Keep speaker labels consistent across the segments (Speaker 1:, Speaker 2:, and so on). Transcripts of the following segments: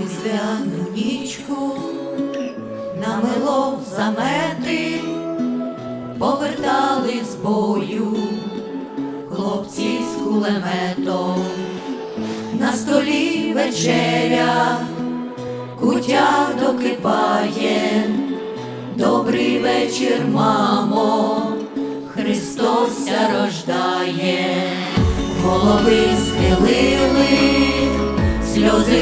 Speaker 1: різдвяну нічку намело замети, повертали з бою хлопці з кулеметом, на столі вечеря, кутя докипає, добрий вечір, мамо, Христос рождає, голови сльози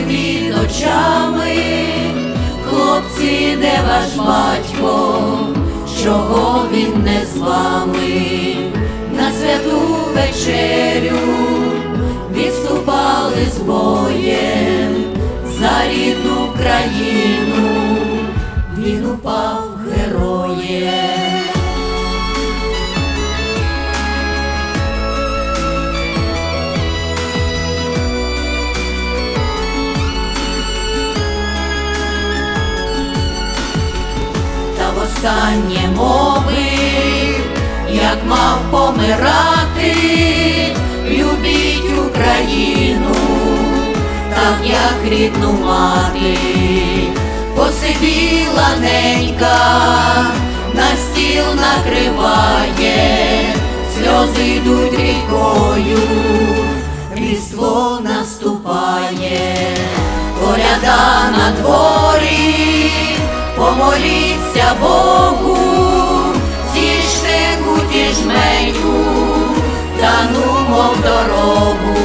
Speaker 1: під очами, хлопці, де ваш батько, чого він не з вами, на святу вечерю відступали з боєм за рідну країну, востаннє мови, як мав помирати, любіть Україну, так як рідну мати, посивіла ненька, на стіл накриває, сльози йдуть рікою, різдво наступає, коляда на дворі помоліться Богу, зійшли куті жменьку, та ну мов дорогу,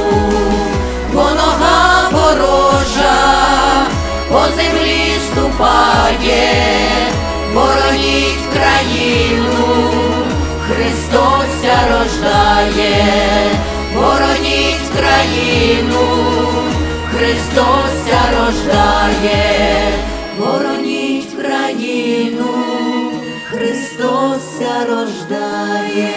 Speaker 1: бо нога ворожа по землі ступає, бороніть країну, Христос ся рождає, бороніть країну, Христос рождає, бороніть країну, Христос рождає.